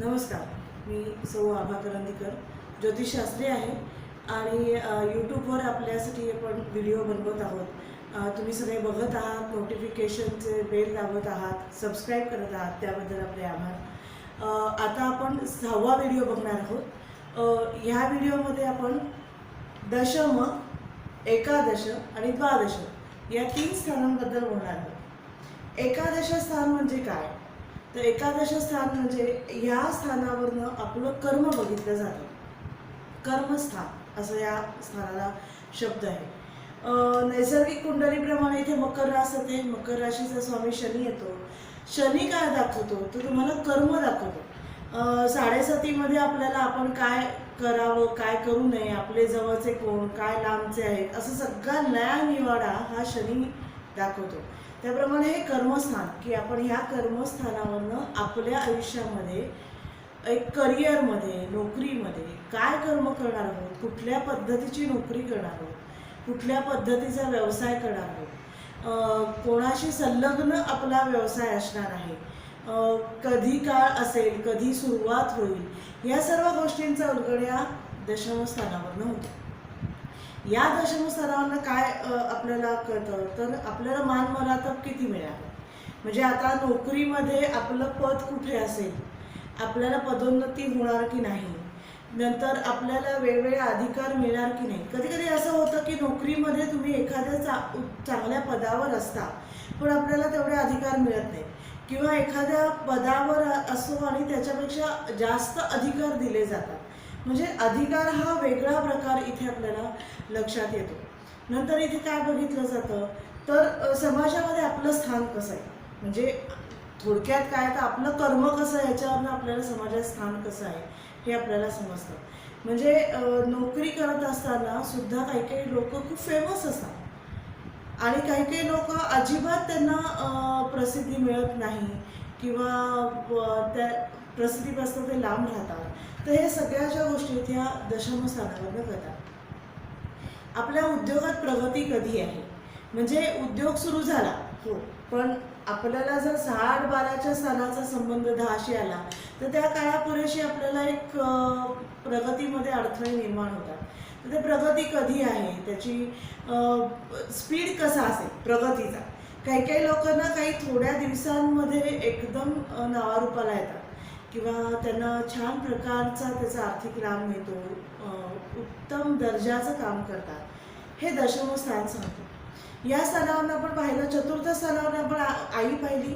नमस्कार मी सौ आभा करंदीकर ज्योतिषशास्त्री आहे आणि यूट्यूबवर आपल्यासाठी आपण व्हिडिओ बनवत आहोत. तुम्ही सगळे बघत आहात नोटिफिकेशनचे बेल दाबत आहात सबस्क्राईब करत आहात त्याबद्दल आपले आभार. आता आपण सहावा व्हिडिओ बघणार आहोत. ह्या व्हिडिओमध्ये आपण दशम एकादश आणि द्वादश या तीन स्थानांबद्दल बोलणार आहोत. एकादश स्थान म्हणजे काय? तर एकादश स्थान म्हणजे ह्या स्थानावरनं आपलं कर्म बघितलं जातं. कर्मस्थान असं या स्थानाला शब्द आहे. नैसर्गिक कुंडलीप्रमाणे इथे मकर रास येते. मकर राशीचा स्वामी शनी येतो. शनी काय दाखवतो? तर तुम्हाला कर्म दाखवतो. साडेसतीमध्ये साडेसातीमध्ये आपल्याला आपण काय करावं काय करू नये आपले जवळचे कोण काय लांबचे आहेत असं सगळा न्याय निवाडा हा शनी दाखवतो. त्याप्रमाणे हे कर्मस्थान की आपण ह्या कर्मस्थानावरनं आपल्या आयुष्यामध्ये एक करिअरमध्ये नोकरीमध्ये काय कर्म करणार आहोत? कुठल्या पद्धतीची नोकरी करणार आहोत? कुठल्या पद्धतीचा व्यवसाय करणार आहोत? कोणाशी संलग्न आपला व्यवसाय असणार आहे? कधी काळ असेल कधी सुरुवात होईल? या सर्व गोष्टींचा उलगड्या दशमस्थानावरनं होतो. या दशमस्थानावरनं काय आपल्याला कळतं? तर आपल्याला मान मरातब किती मिळालं? म्हणजे आता नोकरीमध्ये आपलं पद कुठे असेल? आपल्याला पदोन्नती होणार की नाही? नंतर आपल्याला वेगवेगळे अधिकार मिळणार की नाही? कधी कधी असं होतं की नोकरीमध्ये तुम्ही एखाद्या चा चांगल्या पदावर असता पण आपल्याला तेवढे अधिकार मिळत नाही. किंवा एखाद्या पदावर असो आणि त्याच्यापेक्षा जास्त अधिकार दिले जातात. म्हणजे अधिकार हा वेगळा प्रकार इथे आपल्याला लक्षात येतो. नंतर इथे काय बघितलं जातं? तर समाजामध्ये आपलं स्थान कसं आहे? म्हणजे थोडक्यात काय तर आपलं कर्म कसं आहे? याच्यावरनं आपल्याला समाजात स्थान कसं आहे? हे आपल्याला समजतं. म्हणजे नोकरी करत असताना सुद्धा काही काही लोक खूप फेमस असतात. आणि काही काही लोक अजिबात त्यांना प्रसिद्धी मिळत नाही. किंवा त्या प्रसिद्धीपासून ते लांब राहतात. तर हे सगळ्या ज्या गोष्टी आहेत ह्या दशमस्थानावरनं करतात. आपल्या उद्योगात प्रगती कधी आहे? म्हणजे उद्योग सुरू झाला. हो. पण आपल्याला जर सहा आठ बाराच्या स्थानाचा संबंध दहाशी आला तर त्या काळापुरेशी आपल्याला एक प्रगतीमध्ये अडथळे निर्माण होतात. तर ते प्रगती कधी आहे? त्याची स्पीड कसा असेल? प्रगतीचा. काही काही लोकांना काही थोड्या दिवसांमध्ये एकदम नावारूपाला येतात. किंवा त्यांना छान प्रकारचा त्याचा आर्थिक लाभ मिळतो उत्तम दर्जाचं काम करतात हे दशमस्थान सांगतो. या स्थानावरून आपण पाहिलं चतुर्थ स्थानावर आपण आई पाहिली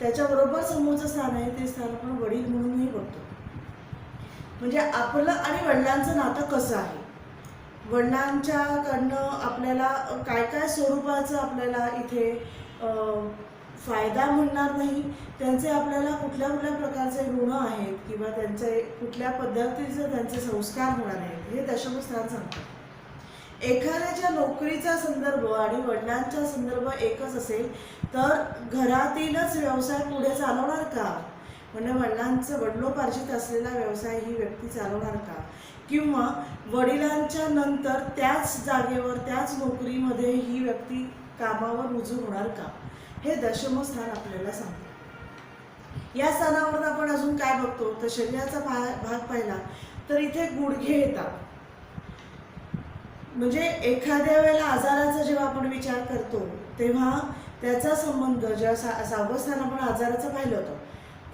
त्याच्याबरोबर समोरचं स्थान आहे ते स्थान आपण वडील म्हणूनही बघतो. म्हणजे आपलं आणि वडिलांचं नातं कसं आहे? वडिलांच्याकडनं आपल्याला काय काय स्वरूपाचं आपल्याला इथे फायदा मिळणार नाही. त्यांचे आपल्याला कुठल्या कुठल्या प्रकारचे ऋण आहेत किंवा त्यांचे कुठल्या पद्धतीचे त्यांचे संस्कार होणार आहेत हे दशमस्थान सांगतात. एखाद्याच्या नोकरीचा संदर्भ आणि वडिलांचा संदर्भ एकच असेल तर घरातीलच व्यवसाय पुढे चालवणार का? म्हणजे वडिलांचं वडिलोपार्जित असलेला व्यवसाय ही व्यक्ती चालवणार का? किंवा वडिलांच्या नंतर त्याच जागेवर त्याच नोकरीमध्ये ही व्यक्ती कामावर रुजू होणार का? हे दशमस्थान आपल्याला सांगतं. या स्थानावर आपण अजून काय बघतो? तर शरीराचा भा- भाग पाहिला तर इथे गुडघे येतात. म्हणजे एखाद्या वेळेला आजाराचा जेव्हा आपण विचार करतो तेव्हा त्याचा संबंध जेव्हा सा सहावं स्थान आपण आजाराचं पाहिलं होतं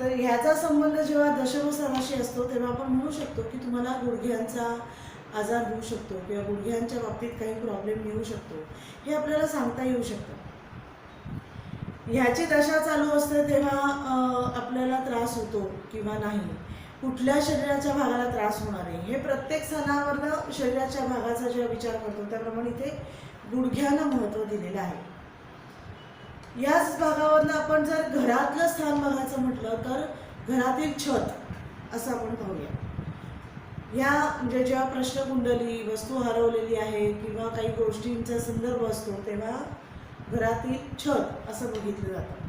तर ह्याचा संबंध जेव्हा दशमस्थानाशी असतो तेव्हा आपण म्हणू शकतो की तुम्हाला गुडघ्यांचा आजार होऊ शकतो किंवा गुडघ्यांच्या बाबतीत काही प्रॉब्लेम येऊ शकतो. हे आपल्याला सांगता येऊ शकतं. ह्याची दशा चालू असते तेव्हा आपल्याला त्रास होतो किंवा नाही. कुठल्या शरीराच्या भागाला त्रास होणार आहे? हे प्रत्येक स्थानावरनं शरीराच्या भागाचा जेव्हा विचार करतो त्याप्रमाणे इथे गुडघ्याला महत्त्व दिलेलं आहे. याच भागावरनं आपण जर घरातलं स्थान बघायचं म्हटलं तर घरातील छत असं आपण पाहूया. या म्हणजे जेव्हा प्रश्नकुंडली वस्तू हरवलेली आहे किंवा काही गोष्टींचा संदर्भ असतो तेव्हा घरातील छत असं बघितलं जातं.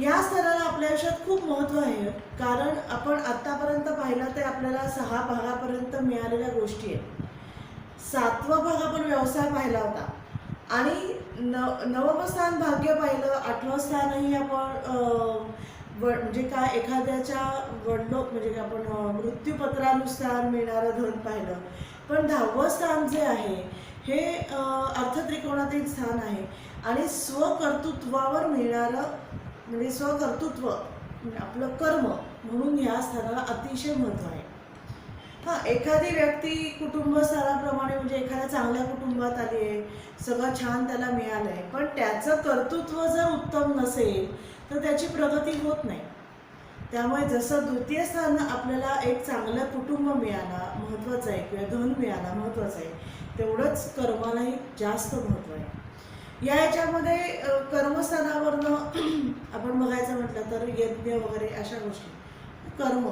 या स्तराला आपल्या आयुष्यात खूप महत्त्व आहे कारण आपण आत्तापर्यंत पाहिलं ते आपल्याला सहा भागापर्यंत मिळालेल्या गोष्टी आहेत. सातवा भाग आपण व्यवसाय पाहिला होता. आणि न नवमं स्थान भाग्य पाहिलं आठवं स्थानही आपण व म्हणजे काय एखाद्याच्या वडलो म्हणजे काय आपण मृत्यूपत्रानुसार मिळणारं धन पाहिलं. पण दहावं स्थान जे आहे हे अर्थत्रिकोणातील स्थान आहे. आणि स्वकर्तृत्वावर मिळणारं म्हणजे स्वकर्तृत्व म्हणजे आपलं कर्म म्हणून ह्या स्थानाला अतिशय महत्त्व आहे. हा एखादी व्यक्ती कुटुंबस्थानाप्रमाणे म्हणजे एखाद्या चांगल्या कुटुंबात आली आहे सगळं छान त्याला मिळालं आहे पण त्याचं कर्तृत्व जर उत्तम नसेल तर त्याची प्रगती होत नाही. त्यामुळे जसं द्वितीय स्थान आपल्याला एक चांगलं कुटुंब मिळाला महत्त्वाचं आहे किंवा धन मिळाला महत्त्वाचं आहे तेवढंच कर्मालाही जास्त महत्त्व आहे. या याच्यामध्ये कर्मस्थानावरनं आपण बघायचं म्हटलं तर यज्ञ वगैरे अशा गोष्टी. कर्म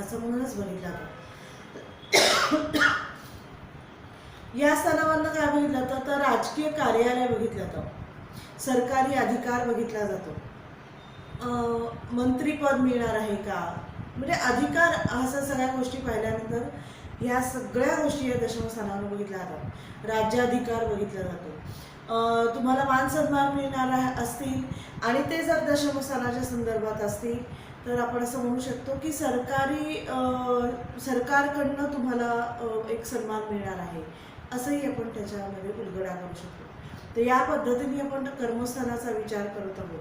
असं म्हणूनच बघितलं आपण या स्थानावरनं काय बघितलं जातं? तर राजकीय कार्यालय बघितलं जातं. सरकारी अधिकार बघितला जातो. मंत्रीपद मिळणार आहे का? म्हणजे अधिकार असं सगळ्या गोष्टी पाहिल्यानंतर ह्या सगळ्या गोष्टी या दशमस्थानावर बघितल्या जातात. राज्याधिकार बघितला जातो. तुम्हाला मान सन्मान मिळणार असतील. आणि ते जर दशमस्थानाच्या संदर्भात असतील तर आपण असं म्हणू शकतो की सरकारी सरकारकडनं तुम्हाला एक सन्मान मिळणार आहे. असंही आपण त्याच्यामध्ये उलगडा करू शकतो. तर या पद्धतीने आपण कर्मस्थानाचा विचार करत आहोत.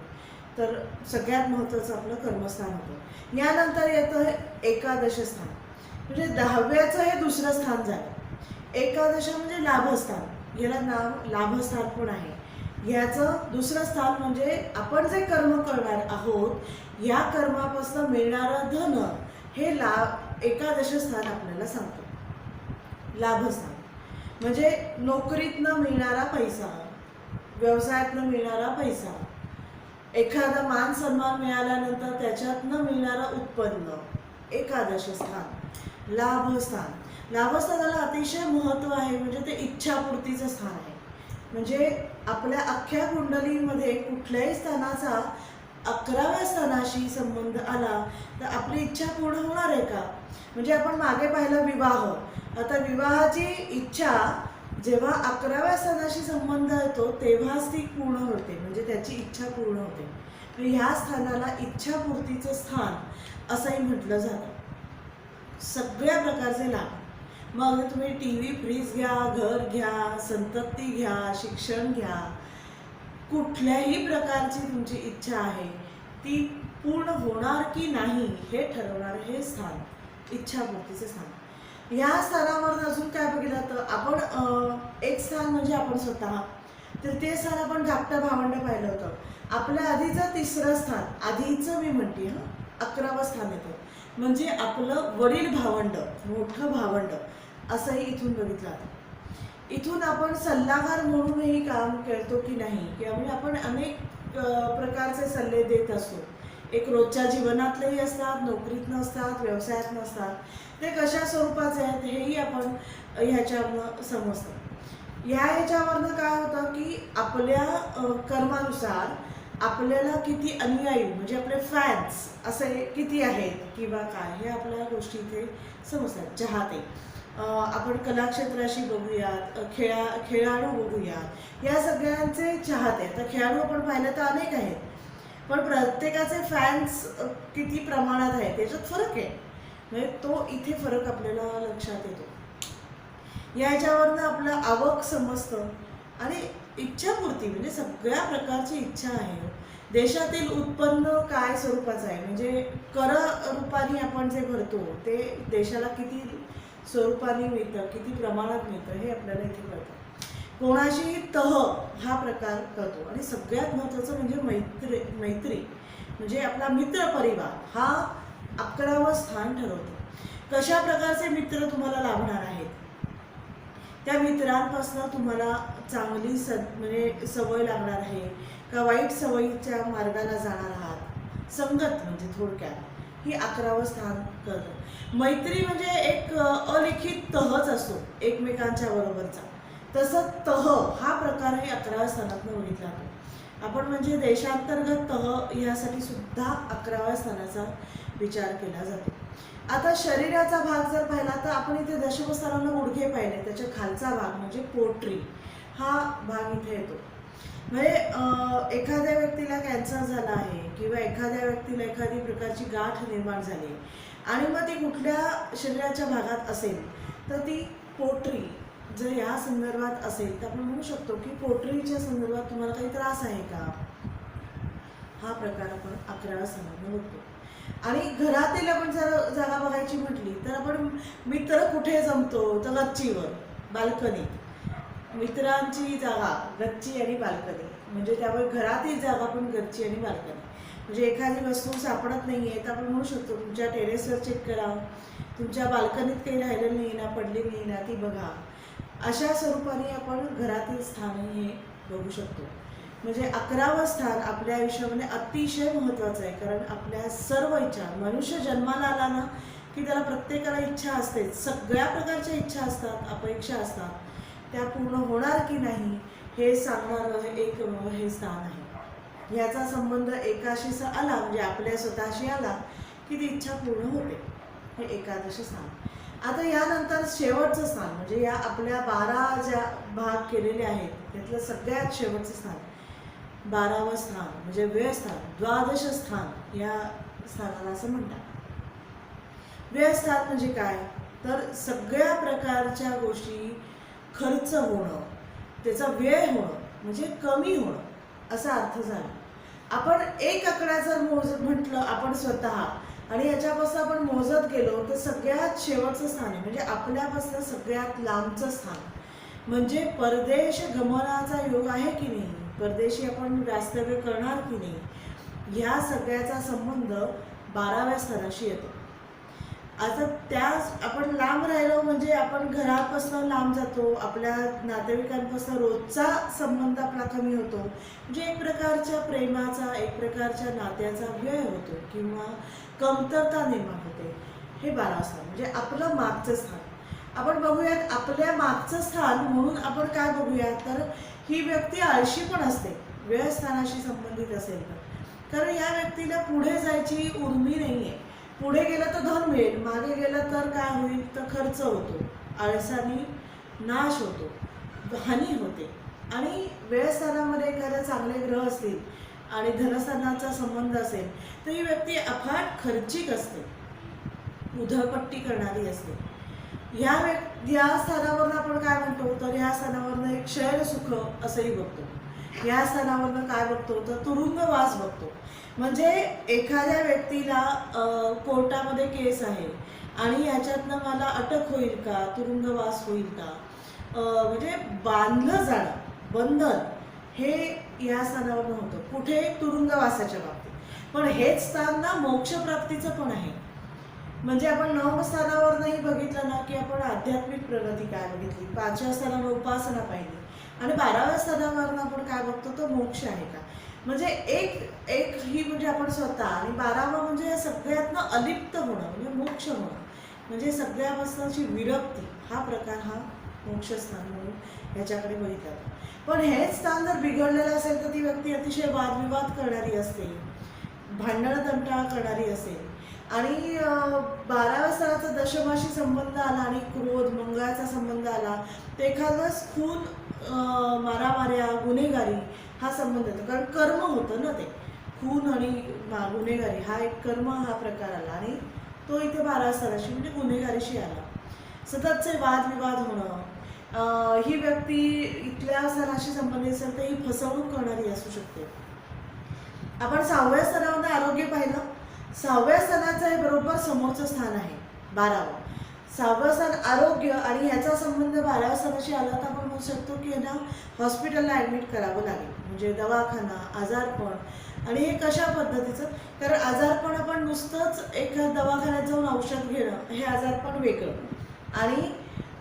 तर सगळ्यात महत्त्वाचं आपलं कर्मस्थान होतं. यानंतर येतं एकादश स्थान. म्हणजे दहाव्याचं हे दुसरं स्थान झालं. एकादश म्हणजे लाभस्थान. याला नाव लाभस्थान पण आहे. ह्याचं दुसरं स्थान म्हणजे आपण जे कर्म करणार आहोत या कर्मापासून मिळणारं धन हे लाभ एकादश स्थान आपल्याला सांगतो. लाभस्थान. म्हणजे नोकरीतनं मिळणारा पैसा व्यवसायातनं मिळणारा पैसा एखादा मान सन्मान मिळाल्यानंतर त्याच्यातनं मिळणारं उत्पन्न एकादश स्थान. लाभस्थान. लाभस्थानाला अतिशय महत्त्व आहे म्हणजे ते इच्छापूर्तीचं स्थान आहे. म्हणजे आपल्या अख्ख्या कुंडलीमध्ये कुठल्याही स्थानाचा अकराव्या स्थानाशी संबंध आला तर आपली इच्छा पूर्ण होणार आहे का? म्हणजे आपण मागे पाहिलं विवाह. आता विवाहाची इच्छा जेव्हा अकराव्या स्थानाशी संबंध येतो तेव्हाच ती पूर्ण होते. म्हणजे त्याची इच्छा पूर्ण होते. तर ह्या स्थानाला इच्छापूर्तीचं स्थान असंही म्हटलं जातं. सगळ्या प्रकारचे लाभ. मग तुम्ही टी व्ही फ्रीज घ्या घर घ्या संतती घ्या शिक्षण घ्या. कुठल्याही प्रकारची तुमची इच्छा आहे ती पूर्ण होणार की नाही हे ठरवणार हे स्थान इच्छापूर्तीचे स्थान. या स्थानावर अजून काय बघितलं जातं आपण एक स्थान म्हणजे आपण स्वतः. तर ते स्थान आपण धाकटं भावंड पाहिलं होतं. आपल्या आधीचं तिसरं स्थान आधीचं मी म्हणते हां अकरावं स्थान येतं. म्हणजे आपलं वडील भावंड मोठं भावंड असंही इथून बघितलं जातं इथून आपण सल्लागार म्हणूनही काम करतो की नाही यामुळे आपण अनेक प्रकारचे सल्ले देत असतो. एक रोजच्या जीवनातलेही असतात नोकरीत नसतात व्यवसायात नसतात. ते कशा स्वरूपाचे आहेत हेही आपण ह्याच्यावरनं समजतो. या ह्याच्यावरनं काय होतं की आपल्या कर्मानुसार आपल्याला किती अनुयायी म्हणजे आपले फॅन्स असे किती आहेत किंवा काय हे आपल्या गोष्टी इथे समजतात चाहते. आपण कलाक्षेत्राशी बघूयात खेळा खेळाडू बघूयात या सगळ्यांचे चाहते. आता खेळाडू आपण पाहिलं तर अनेक आहेत पण प्रत्येकाचे फॅन्स किती प्रमाणात आहेत त्याच्यात फरक आहे. म्हणजे तो इथे फरक आपल्याला लक्षात येतो. याच्यावरनं आपलं आवक समजतं आणि इच्छापूर्ती म्हणजे सगळ्या प्रकारची इच्छा आहे. देशातील उत्पन्न काय स्वरूपाचं आहे? म्हणजे कर रूपाने आपण जे भरतो ते देशाला किती स्वरूपाने मिळतं किती प्रमाणात मिळतं हे आपल्याला इथे कळतं. कोणाशी तह हा प्रकार करतो. आणि सगळ्यात महत्त्वाचं म्हणजे मैत्री मैत्री. म्हणजे आपला मित्र परिवार हा अकरावं स्थान ठरवतो. कशा प्रकारचे मित्र तुम्हाला लाभणार आहेत? त्या मित्रांपासून तुम्हाला चांगली स म्हणजे सवय लागणार आहे. का वाईट सवयीच्या मार्गाला जाणार आहात. संगत म्हणजे थोडक्यात. ही अकरावं स्थान करतं मैत्री म्हणजे एक अलिखित तहच असतो एकमेकांच्या बरोबरचा. तसं तह हा प्रकारही अकराव्या स्थानातनं बघितला जातो आपण म्हणजे देशांतर्गत तह यासाठी सुद्धा अकराव्या स्थानाचा विचार केला जातो. आता शरीराचा भाग जर पाहिला तर आपण इथे दशमस्थानांना गुडघे पाहिले. त्याच्या खालचा भाग म्हणजे पोट्री. हा भाग इथे येतो. म्हणजे एखाद्या व्यक्तीला कॅन्सर झाला आहे किंवा एखाद्या व्यक्तीला एखादी प्रकारची गाठ निर्माण झाली आणि मग ती कुठल्या शरीराच्या भागात असेल तर ती पोटरी जर या संदर्भात असेल तर आपण म्हणू शकतो की पोटरीच्या संदर्भात तुम्हाला काही त्रास आहे का? हा प्रकार आपण अकराव्या सणामध्ये बघतो. आणि घरातील आपण जर जागा बघायची म्हटली तर आपण मित्र कुठे जमतो? तर गच्चीवर बाल्कनीत. मित्रांची जागा गच्ची आणि बाल्कनी. म्हणजे त्यामुळे घरातील जागा पण गच्ची आणि बाल्कनी. म्हणजे एखादी वस्तू सापडत नाही आहे तर आपण म्हणू शकतो तुमच्या टेरेसवर चेक करा. तुमच्या बाल्कनीत काही राहिलं नाही ना पडली नाही ना ती बघा. अशा स्वरूपाने आपण घरातील स्थान हे बघू शकतो. म्हणजे अकरावं स्थान आपल्या आयुष्यामध्ये अतिशय महत्त्वाचं आहे कारण आपल्या सर्व इच्छा मनुष्य जन्माला आला ना की त्याला प्रत्येकाला इच्छा असते सगळ्या प्रकारच्या इच्छा असतात अपेक्षा असतात. त्या पूर्ण होणार की नाही हे सांगणारं एक हे स्थान आहे. याचा संबंध एकाशीचा आला म्हणजे आपल्या स्वतःशी आला की ती इच्छा पूर्ण होते. हे एकादश स्थान. आता यानंतर शेवटचं स्थान म्हणजे या आपल्या बारा ज्या भाग केलेले आहेत त्यातलं सगळ्यात शेवटचं स्थान बारावं स्थान म्हणजे वेळ स्थान द्वादश स्थान या स्थानाला असं म्हणतात. वेळ स्थान म्हणजे काय? तर सगळ्या प्रकारच्या गोष्टी खर्च होणं त्याचा वेळ होणं म्हणजे कमी होणं असा अर्थ झाला. आपण एक आकडा जर मोज म्हटलं आपण स्वतः आणि याच्यापासून आपण मोजत गेलो तर सगळ्यात शेवटचं स्थान आहे म्हणजे आपल्यापासून सगळ्यात लांबचं स्थान. म्हणजे परदेश गमनाचा योग आहे की नाही? परदेशी आपण वास्तव्य करणार की नाही? ह्या सगळ्याचा संबंध बाराव्या स्थानाशी येतो. आता त्या आपण लांब राहिलो म्हणजे आपण घरापासून लांब जातो आपल्या नातेवाईकांपासून रोजचा संबंध आपला कमी होतो. म्हणजे एक प्रकारच्या प्रेमाचा एक प्रकारच्या नात्याचा व्यय होतो किंवा कमतरता निर्माण होते. हे बारा स्थान म्हणजे आपलं मागचं स्थान. आपण बघूयात आपल्या मागचं स्थान म्हणून आपण काय बघूयात? तर ही व्यक्ती आळशी पण असते व्ययस्थानाशी स्थानाशी संबंधित असेल तर. कारण या व्यक्तीला पुढे जायची उर्मी नाही आहे पुढे गेलं तर धन मिळेल मागे गेलं तर काय होईल? तर खर्च होतो. आळसाने नाश होतो. हानी होते. आणि वेळस्थानामध्ये एखादा चांगले ग्रह असतील आणि धनस्थानाचा संबंध असेल तर ही व्यक्ती अफाट खर्चिक असते. उधळपट्टी करणारी असते. ह्या व्यक् या स्थानावरनं आपण काय म्हणतो? तर ह्या स्थानावरनं एक क्षयर सुख असंही बघतो. या स्थानावरनं काय बघतो तर तुरुंगवास बघतो. म्हणजे एखाद्या व्यक्तीला कोर्टामध्ये केस आहे आणि याच्यातनं मला अटक होईल का? तुरुंगवास होईल का? म्हणजे बांधलं जाणं बंधन हे या स्थानावरनं होतं. कुठे? तुरुंगवासाच्या बाबतीत. पण हेच स्थान ना मोक्षप्राप्तीचं पण आहे. म्हणजे आपण नवम स्थानावरनंही बघितलं ना की आपण आध्यात्मिक प्रगती काय बघितली? पाचव्या स्थानावर उपासना पाहिली. आणि बाराव्या स्थानावरनं आपण काय बघतो तो मोक्ष आहे का? म्हणजे एक एक ही म्हणजे आपण स्वतः आणि बारावं म्हणजे या सगळ्यातनं अलिप्त होणं म्हणजे मोक्ष होणं. म्हणजे सगळ्यापासूनची विरक्ती हा प्रकार हा मोक्षस्थान म्हणून याच्याकडे बघितला. पण हेच स्थान जर बिघडलेलं असेल तर ती व्यक्ती अतिशय वादविवाद करणारी असते भांडण तंटा करणारी असेल. आणि बाराव्या स्थळाचा दशमाशी संबंध आला आणि क्रोध मंगळाचा संबंध आला तर एखादंच खून मारामाऱ्या गुन्हेगारी हा संबंध येतो कारण कर्म होतं ना ते. खून आणि मा- गुन्हेगारी हा एक कर्म हा प्रकार आला. आणि तो इथे बारा स्थळाशी म्हणजे गुन्हेगारीशी आला. सततचे वादविवाद होणं. ही व्यक्ती इथल्या स्थळाशी संबंधित असेल तर ही फसवणूक करणारी असू शकते. आपण सहाव्या स्थानामध्ये आरोग्य पाहिलं. सहाव्या स्थानाचं हे बरोबर समोरचं स्थान आहे. बारावं. सहावं स्थान आरोग्य आणि ह्याचा संबंध बाराव्या स्थानाशी आला तर आपण म्हणू शकतो की यांना हॉस्पिटलला ॲडमिट करावं लागेल. म्हणजे दवाखाना आजारपण आणि हे कशा पद्धतीचं? कारण आजारपण आपण नुसतंच एका दवाखान्यात जाऊन औषध घेणं हे आजारपण वेगळं. आणि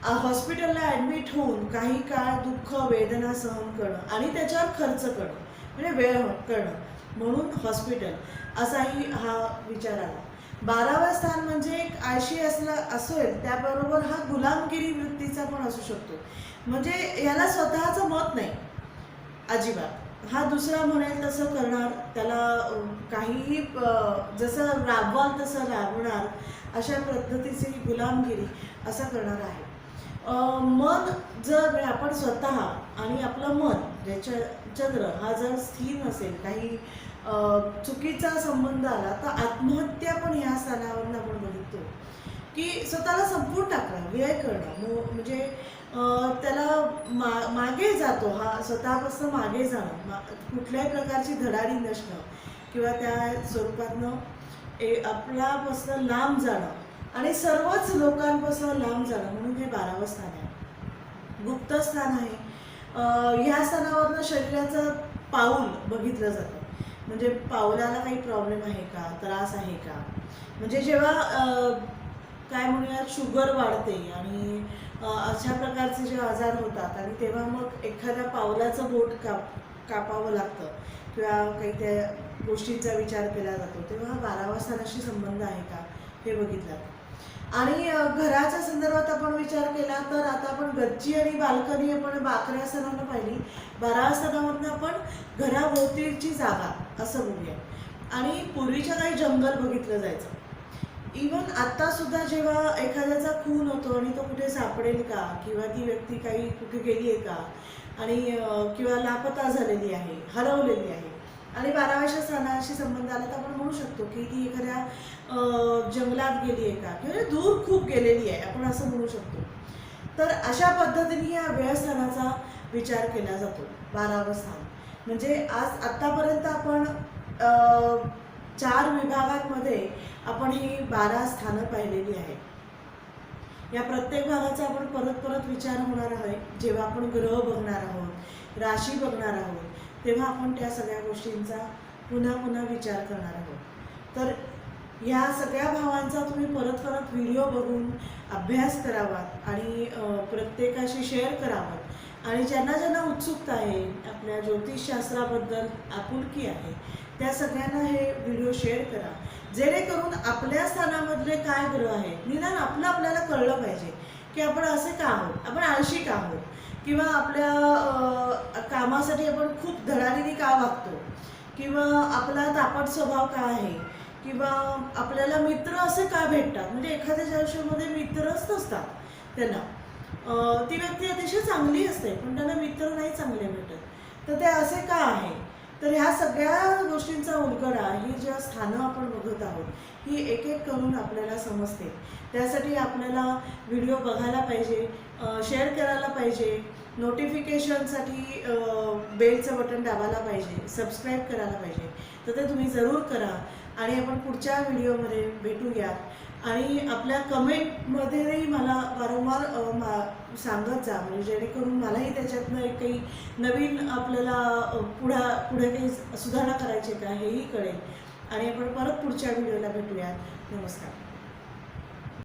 हॉस्पिटलला ॲडमिट होऊन काही काळ दुःख वेदना सहन करणं आणि त्याच्यावर खर्च करणं म्हणजे वेळ करणं म्हणून हॉस्पिटल असाही हा विचार आला. बारावं स्थान म्हणजे एक आळशी असला असेल त्याबरोबर हा गुलामगिरी वृत्तीचा पण असू शकतो. म्हणजे याला स्वतःचं मत नाही. अजिबात. हा दुसरा म्हणेल तसं करणार त्याला काहीही जसं राबवाल तसं राबणार अशा पद्धतीची गुलामगिरी असं करणार आहे. मन जर आपण स्वतः आणि आपलं मन ज्याच्या चंद्र हा जर स्थिर नसेल काही चुकीचा संबंध आला तर आत्महत्या पण ह्या स्थानावरून आपण बघिततो की स्वतःला संपून टाकणं व्यय करणं मो- म्हणजे त्याला मा मागे जातो हा स्वतःपासून मागे जाणं मा कुठल्याही प्रकारची धडाडी नसणं किंवा त्या स्वरूपातनं ए आपल्यापासून लांब जाणं आणि सर्वच लोकांपासून लांब जाणं म्हणून हे बारावं स्थान आहे. गुप्त स्थान आहे. ह्या स्थानावरनं शरीराचं पाऊल बघितलं जातं. म्हणजे पावलाला काही प्रॉब्लेम आहे का? त्रास आहे का? म्हणजे जेव्हा काय म्हणूयात शुगर वाढते आणि अशा प्रकारचे जे आजार होतात आणि तेव्हा मग एखाद्या पावलाचं बोट काप कापावं लागतं किंवा काही त्या गोष्टींचा विचार केला जातो तेव्हा बारावा स्थानाशी संबंध आहे का? हे बघितलं. जातं. आणि घराच्या संदर्भात आपण विचार केला तर आता आपण गच्ची आणि बाल्कनी आपण बाकऱ्या स्थानानं पाहिली. बारा स्थानामधनं आपण घराभोवतीची जागा असं म्हणूया. आणि पूर्वीच्या काही जंगल बघितलं जायचं. इवन आत्तासुद्धा जेव्हा एखाद्याचा खून होतो आणि तो कुठे सापडेल का? किंवा ती व्यक्ती काही कुठे गेली आहे का? आणि किंवा लापता झालेली आहे हरवलेली आहे. आणि बाराव्याच्या स्थानाशी संबंध आला तर आपण म्हणू शकतो की ती एखाद्या जंगलात गेली आहे का? किंवा दूर खूप गेलेली आहे आपण असं म्हणू शकतो. तर अशा पद्धतीने या व्ययस्थानाचा विचार केला जातो बारावं स्थान. म्हणजे आज आत्तापर्यंत आपण चार विभागांमध्ये आपण ही बारा स्थानं पाहिलेली आहेत. या प्रत्येक भागाचा आपण परत परत विचार होणार आहे जेव्हा आपण ग्रह बघणार आहोत राशी बघणार आहोत. तेव्हा आपण त्या सगळ्या गोष्टींचा पुन्हा पुन्हा विचार करणार आहोत. तर ह्या सगळ्या भावांचा तुम्ही परत परत व्हिडिओ बघून अभ्यास करावा आणि प्रत्येकाशी शेअर करावं. आणि ज्यांना ज्यांना उत्सुकता आहे आपल्या ज्योतिषशास्त्राबद्दल आपुलकी आहे त्या सगळ्यांना हे व्हिडिओ शेअर करा. जेणेकरून आपल्या स्थानामधले काय ग्रह आहेत निदान आपलं आपल्याला कळलं पाहिजे की आपण असे का आहोत? आपण आळशी का आहोत? किंवा आपल्या कामासाठी आपण खूप धडाडीने का वागतो? किंवा आपला तापट स्वभाव का आहे? किंवा आपल्याला मित्र असे का भेटतात? म्हणजे एखाद्याच्या आयुष्यामध्ये मित्रच नसतात त्यांना. ती व्यक्ती अतिशय चांगली असते पण त्यांना मित्र नाही चांगले भेटत. तर ते असे का आहे? तर ह्या सगळ्या गोष्टींचा उलगडा ही ज्या स्थानं आपण बघत आहोत ही एक एक करून आपल्याला समजते. त्यासाठी आपल्याला व्हिडिओ बघायला पाहिजे शेअर करायला पाहिजे नोटिफिकेशनसाठी बेलचं बटन दाबायला पाहिजे सबस्क्राईब करायला पाहिजे. तर ते तुम्ही जरूर करा. आणि आपण पुढच्या व्हिडिओमध्ये भेटूया. आणि आपल्या कमेंटमध्येही मला वारंवार मा सांगत जा. म्हणजे जेणेकरून मलाही त्याच्यातनं एक काही नवीन आपल्याला पुढा पुढे काही सुधारणा करायची का हेही कळेल. आणि आपण परत पुढच्या व्हिडिओला भेटूया नमस्कार.